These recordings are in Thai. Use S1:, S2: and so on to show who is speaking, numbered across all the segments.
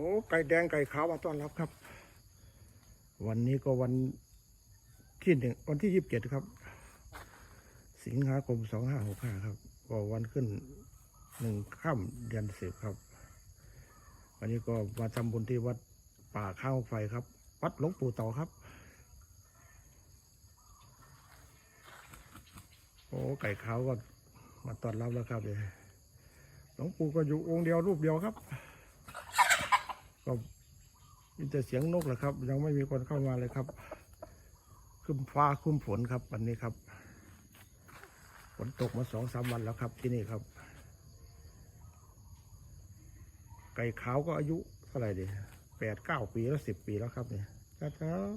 S1: โอ้ไก่แดงไก่ขาวมาต้อนรับครับ วันนี้ก็วันที่หนึ่งวันที่ยี่สิบเจ็ดครับ สิงหาคมสองห้าหกห้าครับ ก็วันขึ้นหนึ่งค่ำเดือนสิบครับ วันนี้ก็มาทำบุญที่วัดป่าข้าวไฟครับ วัดหลวงปู่เต่าครับ โอ้ไก่ขาวก็มาต้อนรับแล้วครับเลยหลวงปู่ก็อยู่องค์เดียวรูปเดียวครับ ก็มีแต่เสียงนกแหละครับ ยังไม่มีคนเข้ามาเลยครับครึมฟ้าครึมฝนครับ วันนี้ครับฝนตกมาสองสามวันแล้วครับ ที่นี่ครับ ไก่ขาวก็อายุเท่าไหร่ดีแปดเก้าปีแล้วสิบปีแล้วครับเนี่ยครับ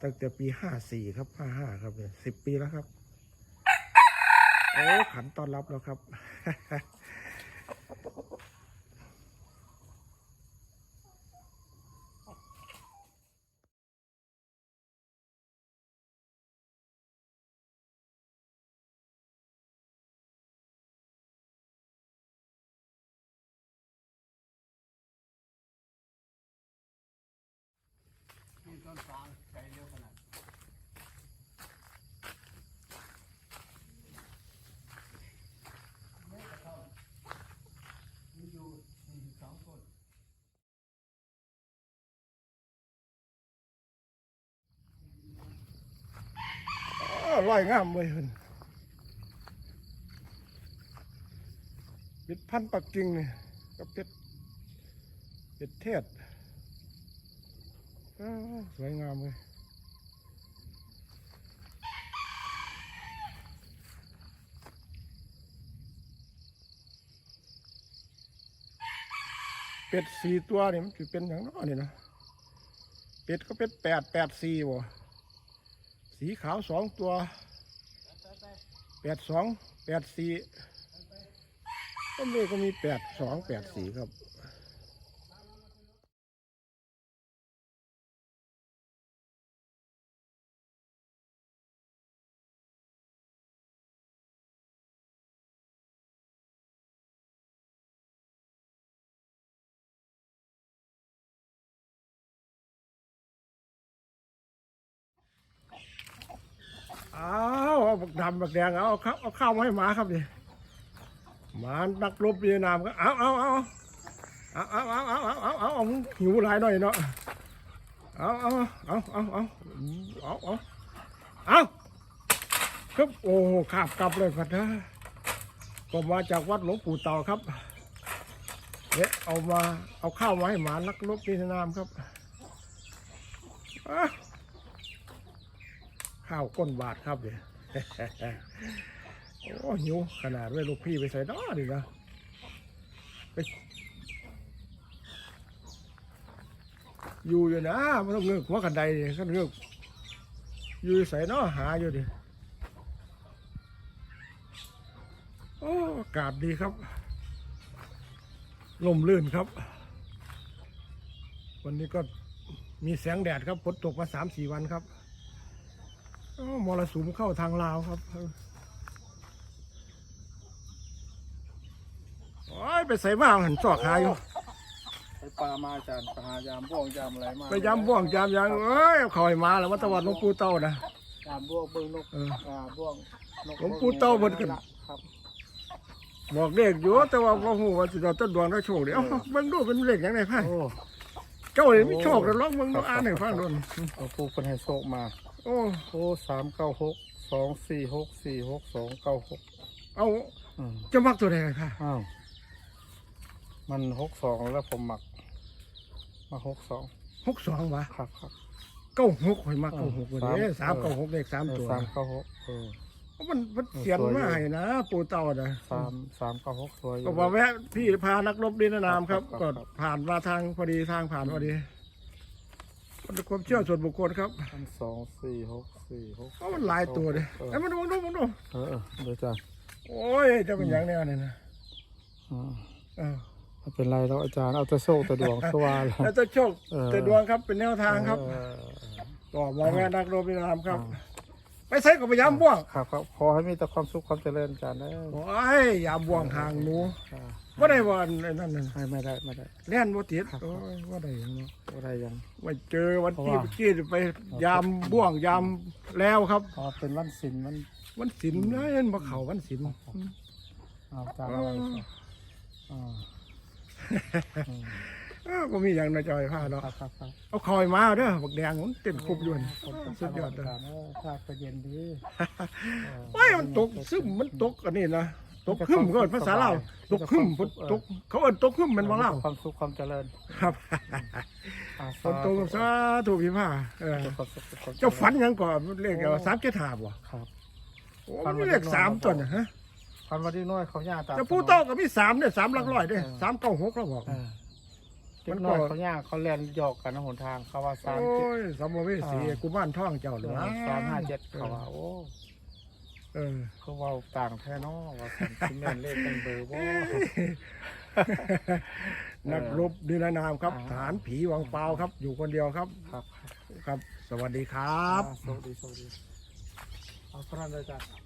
S1: ตั้งแต่ปีห้าสี่ครับห้าห้าครับเนี่ยสิบปีแล้วครับโอ้ขันต้อนรับแล้วครับ
S2: นฟางใจเร็วขนาดไม่กระท่อมมีอยู่สี่สองต้น
S1: อร่อยงามเลยคุณเป็ดพันปักกิ่งนี่กับเป็ดเป็ดเทศ สวยงามเลยเป็ดสี่ตัวนี่มันจะเป็นอย่างน้อนี่นะเป็ดก็เป็ดแปดแปดสี่บ่สีขาวสองตัวแปดสองแปดสี่ก็มีก็มีแปดสองแปดสี่ครับ อ้าวเอาบักดำบักแดงเอาเอาข้าวเอาข้าวมาให้หมาครับดิหมานักรบเวียดนามก็เอาเอาเอาเอาเอาเอาเอาเอาเอาเอาเอามึงหิวหลายหน่อยเนาะเอาเอาเอาเอาเอาเอาเอาเอาครับโอ้ขาบกลับเลยพัดนะก็มาจากวัดหลวงปู่เต่าครับเนี่ยเอามาเอาข้าวมาให้หมานักรบเวียดนามครับอะ ข้าวก้นบาทครับเดี๋ยวโอ้หิวขนาดไว้ลูกพี่ไปใส่ด้อดินะไปอยู่อยู่นะไม่ต้องเงือกหัวกันไดดิก็เงือกอยู่ใส่น้อหาอยู่ดิโอ้อากาศดีครับลมลื่นครับ วันนี้ก็มีแสงแดดครับฝนตกมาสามสี่วันครับ มรสุมเข้าทางลาวครับโอ้ยไปใส่บ้างหันจอกหาอยู่
S2: ไปปลามาอาจารย์ไปหายามบ่วงยามอะไรมา
S1: ไปยำบ่วงยำยังเอ้ยเอาเข่อยมาแล้ววัดตะวันหลวงปู่เต้านะ
S2: ยามบ่วงเบิ่งนก
S1: เออ
S2: อ่าบ่วงนก
S1: หลวงปู่เต้าเพิ่นขึ้น
S2: ครับ
S1: บอกเลขอยู่แต่ว่าบ่ฮู้ว่าสิเอาต้นดวงได้โชคเดียวเบิ่งดูเป็นเลขหยังไงพ่าย
S2: โอ้
S1: เจ้านี่มีโชคแล้วลองเบิ่งดูอ่านให้ฟังดู
S2: เอาปูเป็นให้โชคมา
S1: โอ้
S2: โอ้สามเก้าหกสองสี่หกสี่หกสองเก้าหก
S1: เอา
S2: อืม
S1: จะมักตัวใดค่ะ
S2: อ้าวมันหกสองแล้วผมหมัก มาหกสอง
S1: 62วะ
S2: ครับครับ
S1: 96ข่อยมัก
S2: เออ
S1: 96วัน
S2: สาม
S1: นี้396เลขสามตัว
S2: สามเก้าหกเออ
S1: มันมันเขียนมาให้นะ ปู่เต้าน่ะ
S2: สามสามเก้าหกสวยอยู่
S1: ก็บอกแวะพี่พานักรบดินนามครับ
S2: ครับ
S1: ก็
S2: ครับ
S1: ผ่านมาทางพอดีทางผ่านพอดีมัน เป็นความเชื่อส่วนบุคคลครับ
S2: พันสองสี่หกสี่หก
S1: เพราะมันหลายตัวเลย
S2: เออ
S1: ไอ้ยมันดูมันดูมันดู
S2: เออเออเดี๋ยวจ้ะ
S1: โอ้ยจะเป็นอย่างแนี้เนี่ยนะ
S2: อ่า
S1: เออ
S2: ไม่เป็นไรแล้วอาจารย์เอาแต่โชคแต่ดวงสว่าแล้ว
S1: แล้วจะโชค
S2: เออ
S1: แต่ดวงครับเป็นแนวทางครับ
S2: เออ
S1: ก็บอกแวะนักรบดินนามครับ
S2: อ่า
S1: ไป ใส่กับพยายามบ่วง
S2: ครับครับขอให้มีแต่ความสุขความเจริญอาจารย์นะ
S1: โอ้ยยามบ่วงห่างหนู
S2: อ่า
S1: ว่าได้วันไอ้นั่นน่ะ
S2: ไม่ไม่ได้ไม่ได้
S1: เล่นบ่ติด
S2: ครับ
S1: โอ้ยว่าได้หยังเนาะ
S2: บ่ได้ยัง
S1: ไว้เจอวันที่
S2: เพราะว่า
S1: เมื่อกี้ไปยามบ่วงยามแล้วครับ
S2: พอเป็นวันศิลมัน
S1: วันศิลป์นะเห็นบ่เข้าวันศิลป์
S2: เอาอาจารย์อะไรซะอ่าอืม
S1: เอ้าบ่มีหยังนะจอยผ้าเนาะ
S2: ครับครับครับ
S1: เอาคอยมาเด้อบักแดงมันเต้นคุบอยู่นั่น
S2: ฝนตก
S1: สุดยอดเลย
S2: อาจารย์เออถ้าก็เย็นดี
S1: ว้ายมันตกซึมมันตกอันนี้นะตกขึ้นก็ภาษาลาวตกขึ้นฝนตกเขาเอิ้นตกขึ้นมันบ่ลาว
S2: ความสุขความเจริญ
S1: ครับ
S2: อ่า
S1: ฝนตกสาธุพี่ผ้าเออ
S2: ความสุขความจริญ
S1: เจ้าฝันหยังก่อนเลขเอาสามเจ็ดห้าบ่
S2: ครับ
S1: โอ้มันมีเลขสามตัวน่ะฮะ
S2: พันวันที่น้อยเขาย่างตาม
S1: เจะผู้โตก็มีสามเนี่ยสามหลักร้อยเด้สามเก้าหกเราบอก
S2: เออ
S1: มั
S2: เด็
S1: น
S2: ก
S1: ก็
S2: น้อยเขาย่างเขาเรียนหยอกกันนะหนทางเขาว่าสาม
S1: โอ้
S2: เจ็ด
S1: ยสมภเวสีกุมารท่องเจ้าหรือ
S2: สามห้าเจ็ดเขาว่าโอ้
S1: เออ
S2: เขาเว่าต่างแท้เนอว่าสันซิเมนเลขเป็นเบอร์บ่
S1: นักรบดินานามครับ
S2: อ่า
S1: ฐานผีวังเปาครับ อยู่คนเดียวครับ
S2: ครับ
S1: ครับ สวัสดีครับ
S2: อ่าสวัสดีสวัสดีเอาพระนันเลยจ้ะ